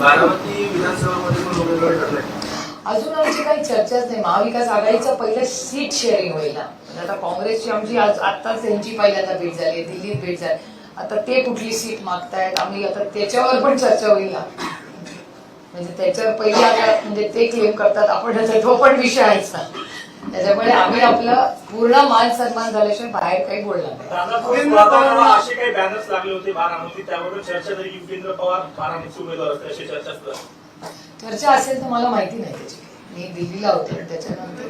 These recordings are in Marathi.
बारामती विधानसभामध्ये पण उमेदवार अजून आमची काही चर्चाच नाही. महाविकास आघाडीचं पहिलं सीट शेअरिंग होईल. ना म्हणजे आता काँग्रेसची आमची आज आत्ताच त्यांची पहिल्यांदा भेट झाली दिल्लीत भेट झाली आता ते कुठली सीट मागतायत? आम्ही आता त्याच्यावर पण चर्चा होईल ना. म्हणजे त्याच्यावर पहिल्या आता म्हणजे ते क्लेम करतात. आपण तो पण विषय आहेच ना त्याच्यामुळे आम्ही आपलं पूर्ण मान सन्मान झाल्याशिवाय बाहेर काही बोलणार नाही. दादा असे काही बॅनर्स लागले होते बारामती चर्चा तरी युगेंद्र पवार बारामतीचे उमेदवार असते अशी चर्चा असतात चर्चा असेल तर मला माहिती नाही त्याची. मी दिल्लीला होते त्याच्यानंतर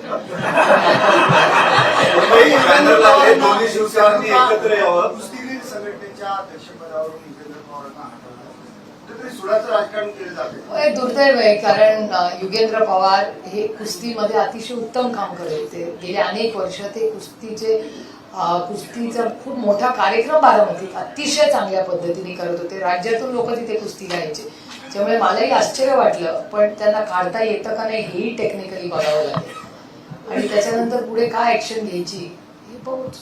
मुंबई बॅनर लागले दोन्ही शिवसेनांनी एकत्र यावं. कुस्तीगीर संघटनेच्या अध्यक्षपदावरून युगेंद्र पवारांना हटवलं. हो, दुर्दैव आहे कारण युगेंद्र पवार हे कुस्तीमध्ये अतिशय उत्तम काम करत होते. गेले अनेक वर्ष ते कुस्तीचे कुस्तीचा खूप मोठा कार्यक्रम बारामतीत अतिशय चांगल्या पद्धतीने करत होते. राज्यातून लोक तिथे कुस्ती घ्यायचे. त्यामुळे मलाही आश्चर्य वाटलं पण त्यांना काढता येतं का नाही हेही टेक्निकली बघावं लागेल. आणि त्याच्यानंतर पुढे काय ऍक्शन घ्यायची हे बघूच.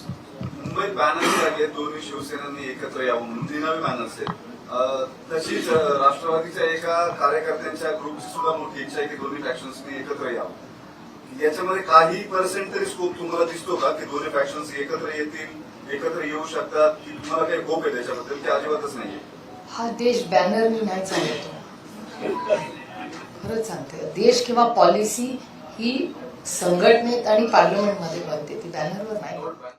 मुंबईत बॅनर्स लागले दोन्ही शिवसेनांनी एकत्र यावं म्हणून. ती बॅनर्स आहेत. तशीच राष्ट्रवादीच्या एका कार्यकर्त्यांच्या ग्रुपची सुद्धा मोठी इच्छा आहे की दोन्ही फॅक्शन्सनी एकत्र यावं. याच्यामध्ये काही पर्सेंट तरी स्कोप तुम्हाला दिसतो का की दोन्ही फॅक्शन्स एकत्र येतील एकत्र येऊ शकतात की तुम्हाला काही होप आहे त्याच्याबद्दल? ते अजिबातच नाहीये. हा देश बॅनर नाही चालतो खरंच सांगते. देश किंवा पॉलिसी ही संघटनेत आणि पार्लमेंटमध्ये बनते. ती बॅनरवर नाही.